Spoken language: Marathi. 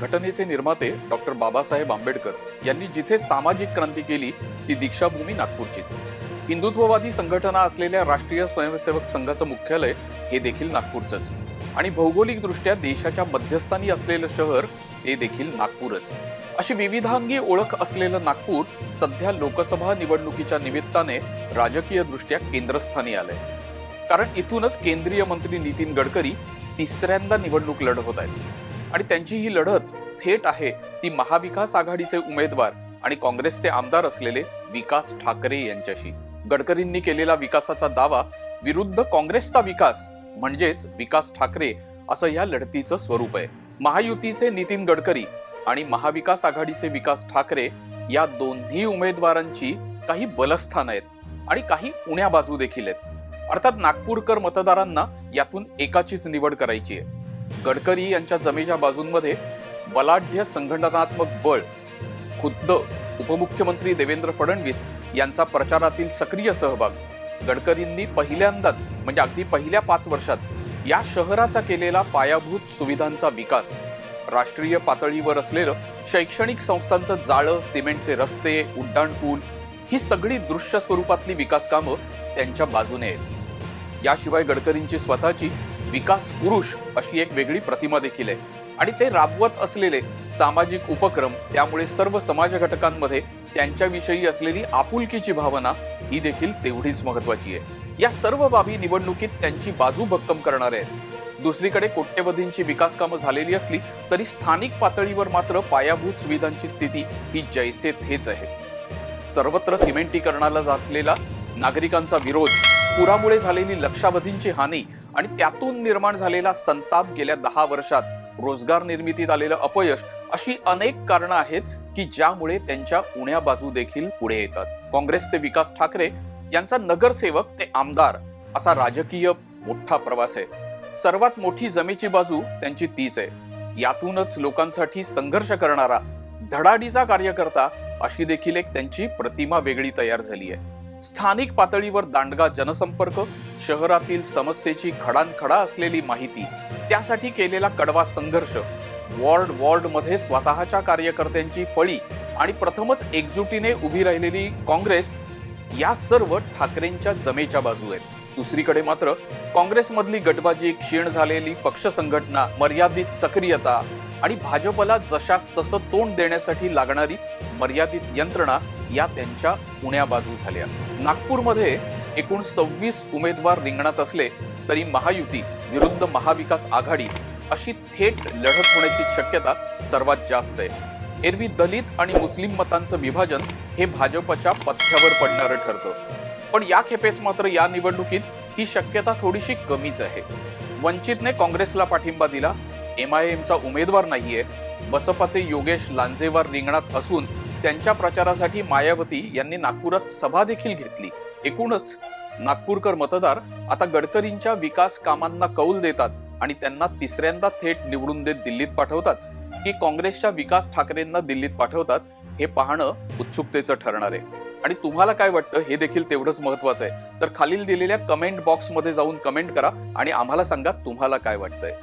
घटनेचे निर्माते डॉक्टर बाबासाहेब आंबेडकर यांनी जिथे सामाजिक क्रांती केली ती दीक्षाभूमी नागपूरचीच. हिंदुत्ववादी संघटना असलेल्या राष्ट्रीय स्वयंसेवक संघाचं मुख्यालय हे देखील नागपूरचंच. आणि भौगोलिकदृष्ट्या देशाच्या मध्यस्थानी असलेलं शहर ते देखील नागपूरच. अशी विविधांगी ओळख असलेलं नागपूर सध्या लोकसभा निवडणुकीच्या निमित्ताने राजकीय दृष्ट्या केंद्रस्थानी आलंय. कारण इथूनच केंद्रीय मंत्री नितीन गडकरी तिसऱ्यांदा निवडणूक लढवत आहेत. आणि त्यांची ही लढत थेट आहे ती महाविकास आघाडीचे उमेदवार आणि काँग्रेसचे आमदार असलेले विकास ठाकरे यांच्याशी. गडकरींनी केलेला विकासाचा दावा विरुद्ध काँग्रेसचा विकास म्हणजेच विकास ठाकरे असं या लढतीचं स्वरूप आहे. महायुतीचे नितीन गडकरी आणि महाविकास आघाडीचे विकास ठाकरे या दोन्ही उमेदवारांची काही बलस्थान आहेत आणि काही उण्या बाजू देखील आहेत. अर्थात नागपूरकर मतदारांना यातून एकाचीच निवड करायची आहे. गडकरी यांच्या जमेच्या बाजूंमध्ये बलाढ्य संघटनात्मक बळ खुद्द उपमुख्यमंत्री देवेंद्र फडणवीस यांचा प्रचारातील सक्रिय सहभाग गडकरींनी पहिल्यांदाच म्हणजे अगदी पहिल्या पाच वर्षात या शहराचा केलेला पायाभूत सुविधांचा विकास राष्ट्रीय पातळीवर असलेलं शैक्षणिक संस्थांचं जाळं सिमेंटचे रस्ते उड्डाणपूल ही सगळी दृश्य स्वरूपातली विकास कामं त्यांच्या बाजूने आहेत. याशिवाय गडकरींची स्वतःची विकास पुरुष अशी एक वेगळी प्रतिमा देखील आहे. आणि ते राबवत असलेले सामाजिक उपक्रम त्यामुळे सर्व समाज घटकांमध्ये त्यांच्याविषयी असलेली आपुलकीची भावना ही देखील तेवढीच महत्वाची आहे. या सर्व बाबी निवडणुकीत त्यांची बाजू भक्कम करणारे आहेत. दुसरीकडे कोट्यवधींची विकास कामं झालेली असली तरी स्थानिक पातळीवर मात्र पायाभूत सुविधांची स्थिती ही जैसे थेच आहे. सर्वत्र सिमेंटीकरणाला जाचलेला नागरिकांचा विरोध पुरामुळे झालेली लक्षावधींची हानी आणि त्यातून निर्माण झालेला संताप गेल्या दहा वर्षात रोजगार निर्मितीत आलेलं अपयश अशी अनेक कारणं आहेत की ज्यामुळे त्यांच्या उण्या बाजू देखील पुढे येतात. काँग्रेसचे विकास ठाकरे यांचा नगरसेवक ते आमदार असा राजकीय मोठा प्रवास आहे. सर्वात मोठी जमेची बाजू त्यांची तीच आहे. यातूनच लोकांसाठी संघर्ष करणारा धडाडीचा कार्यकर्ता अशी देखील एक त्यांची प्रतिमा वेगळी तयार झाली आहे. स्थानिक पातळीवर दांडगा जनसंपर्क शहरातील समस्येची खडानखडा असलेली माहिती त्यासाठी केलेला कडवा संघर्ष वॉर्ड वॉर्डमध्ये स्वतःच्या कार्यकर्त्यांची फळी आणि प्रथमच एकजुटीने उभी राहिलेली काँग्रेस या सर्व ठाकरेंच्या जमेच्या बाजू आहेत. दुसरीकडे मात्र काँग्रेसमधली गटबाजी क्षीण झालेली पक्ष संघटना मर्यादित सक्रियता आणि भाजपला जशास तसं तोंड देण्यासाठी लागणारी मर्यादित यंत्रणा या त्यांच्या उण्याबाजू झाल्या. नागपूरमध्ये एकूण सव्वीस उमेदवार रिंगणात असले तरी महायुती विरुद्ध महाविकास आघाडी अशी थेट लढत होण्याची शक्यता सर्वात जास्त आहे. एरवी दलित आणि मुस्लिम मतांचं विभाजन हे भाजपच्या पथ्यावर पडणारं ठरतं. पण या खेपेस मात्र या निवडणुकीत ही शक्यता थोडीशी कमीच आहे. वंचितने काँग्रेसला पाठिंबा दिला एम आय एमचा उमेदवार नाहीये. बसपाचे योगेश लांजेवार रिंगणात असून त्यांच्या प्रचारासाठी मायावती यांनी नागपुरात सभा देखील घेतली. एकूणच नागपूरकर मतदार आता गडकरींच्या विकास कामांना कौल देतात आणि त्यांना तिसऱ्यांदा थेट निवडून देत दिल्लीत पाठवतात. की काँग्रेसच्या विकास ठाकरेंना दिल्लीत पाठवतात हे पाहणं उत्सुकतेचं ठरणार आहे. आणि तुम्हाला काय वाटतं हे देखील तेवढंच महत्वाचं आहे. तर खालील दिलेल्या कमेंट बॉक्समध्ये जाऊन कमेंट करा आणि आम्हाला सांगा तुम्हाला काय वाटतंय.